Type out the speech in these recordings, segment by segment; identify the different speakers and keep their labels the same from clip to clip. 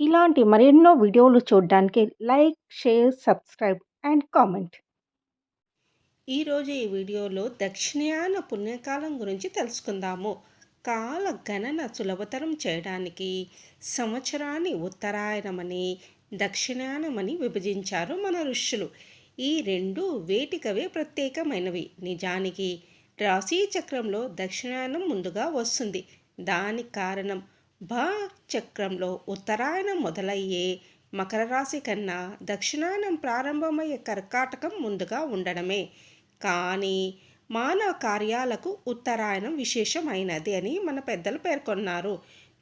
Speaker 1: ఇలాంటి మరెన్నో వీడియోలు చూడడానికి like, share, subscribe and comment.
Speaker 2: ఈరోజు ఈ వీడియోలో దక్షిణాయన పుణ్యకాలం గురించి తెలుసుకుందాము. కాల గణన సులభతరం చేయడానికి సంవత్సరాన్ని ఉత్తరాయణమని, దక్షిణాయనమని విభజించారు మన ఋషులు. ఈ రెండు వేటికవే ప్రత్యేకమైనవి. నిజానికి రాశి చక్రంలో దక్షిణాయనం ముందుగా వస్తుంది. దానికి కారణం భా చక్రంలో ఉత్తరాయణం మొదలయ్యే మకర రాశి కన్నా దక్షిణాయనం ప్రారంభమయ్యే కర్కాటకం ముందుగా ఉండడమే. కానీ మానవ కార్యాలకు ఉత్తరాయణం విశేషమైనది అని మన పెద్దలు పేర్కొన్నారు.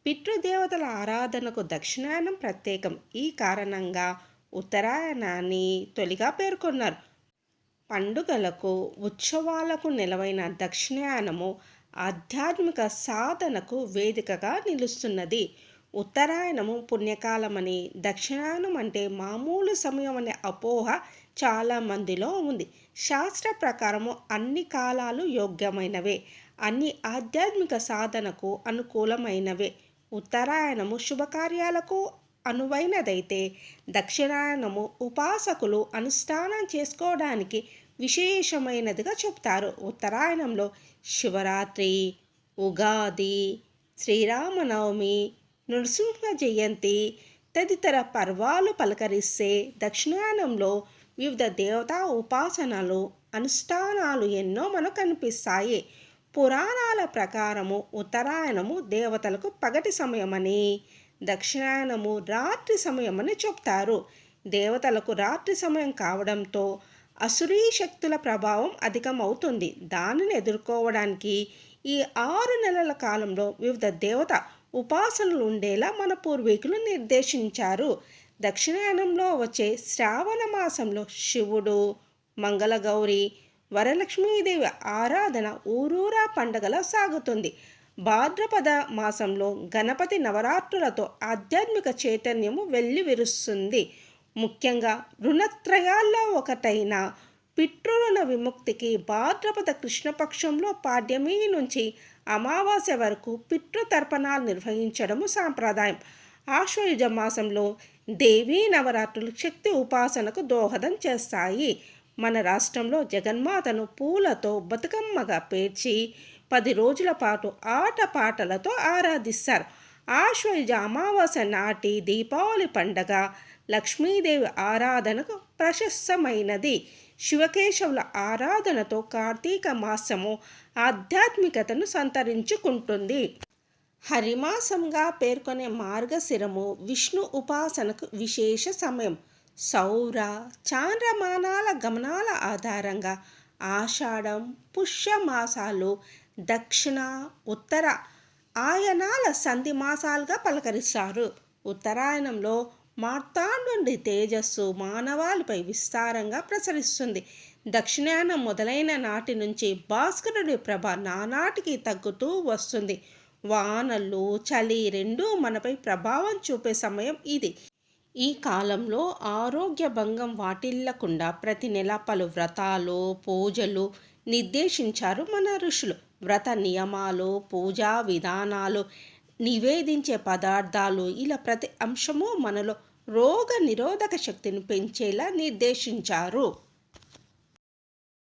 Speaker 2: పితృదేవతల ఆరాధనకు దక్షిణాయనం ప్రత్యేకం. ఈ కారణంగా ఉత్తరాయణాన్ని తొలిగా పేర్కొన్నారు. పండుగలకు, ఉత్సవాలకు నిలవైన దక్షిణాయనము ఆధ్యాత్మిక సాధనకు వేదికగా నిలుస్తున్నది. ఉత్తరాయణము పుణ్యకాలమని, దక్షిణాయనం అంటే మామూలు సమయం అనే అపోహ చాలామందిలో ఉంది. శాస్త్ర ప్రకారము అన్ని కాలాలు యోగ్యమైనవే. అన్ని ఆధ్యాత్మిక సాధనకు అనుకూలమైనవే. ఉత్తరాయణము శుభకార్యాలకు అనువైనదైతే, దక్షిణాయనము ఉపాసకులు అనుష్ఠానం చేసుకోవడానికి విశేషమైనదిగా చెప్తారు ఉత్తరాయణంలో శివరాత్రి, ఉగాది, శ్రీరామనవమి, నృసింహ జయంతి తదితర పర్వాలు పలకరిస్తే, దక్షిణాయనంలో వివిధ దేవతా ఉపాసనలు, అనుష్ఠానాలు ఎన్నో మనకు కనిపిస్తాయి. పురాణాల ప్రకారము ఉత్తరాయణము దేవతలకు పగటి సమయమని, దక్షిణాయనము రాత్రి సమయమని చెప్తారు. దేవతలకు రాత్రి సమయం కావడంతో అసురీ శక్తుల ప్రభావం అధికమవుతుంది. దానిని ఎదుర్కోవడానికి ఈ ఆరు నెలల కాలంలో వివిధ దేవత ఉపాసనలు ఉండేలా మన పూర్వీకులు నిర్దేశించారు. దక్షిణాయనంలో వచ్చే శ్రావణ మాసంలో శివుడు, మంగళగౌరి, వరలక్ష్మీదేవి ఆరాధన ఊరూరా పండగలా సాగుతుంది. భాద్రపద మాసంలో గణపతి నవరాత్రులతో ఆధ్యాత్మిక చైతన్యము వెల్లివిరుస్తుంది. ముఖ్యంగా రుణత్రయాల్లో ఒకటైన పితృరుణ విముక్తికి భాద్రపద కృష్ణపక్షంలో పాడ్యమి నుంచి అమావాస్య వరకు పితృతర్పణాలు నిర్వహించడము సాంప్రదాయం. ఆశ్వయుజ మాసంలో దేవీ నవరాత్రులు శక్తి ఉపాసనకు దోహదం చేస్తాయి. మన రాష్ట్రంలో జగన్మాతను పూలతో బతుకమ్మగా పేర్చి పది రోజుల పాటు ఆటపాటలతో ఆరాధిస్తారు. ఆశ్వయుజ అమావాస్య నాటి దీపావళి పండగ లక్ష్మీదేవి ఆరాధనకు ప్రశస్తమైనది. శివకేశవుల ఆరాధనతో కార్తీక మాసము ఆధ్యాత్మికతను సంతరించుకుంటుంది. హరిమాసంగా పేర్కొనే మార్గశిరము విష్ణు ఉపాసనకు విశేష సమయం. సౌర, చాంద్రమానాల గమనాల ఆధారంగా ఆషాఢం, పుష్యమాసాలు దక్షిణ, ఉత్తర ఆయనాల సంధి మాసాలుగా పలకరిస్తారు. ఉత్తరాయణంలో మార్తాండుని తేజస్సు మానవాళిపై విస్తారంగా ప్రసరిస్తుంది. దక్షిణాయనం మొదలైన నాటి నుంచి భాస్కరుడి ప్రభ నానాటికి తగ్గుతూ వస్తుంది. వానలు, చలి రెండూ మనపై ప్రభావం చూపే సమయం ఇది. ఈ కాలంలో ఆరోగ్య భంగం వాటిల్లకుండా ప్రతి నెల పలు వ్రతాలు, పూజలు నిర్దేశించారు మన ఋషులు. వ్రత నియమాలు, పూజా విధానాలు, నివేదించే పదార్థాలు ఇలా ప్రతి అంశమూ మనలో రోగ నిరోధక శక్తిని పెంచేలా నిర్దేశించారు.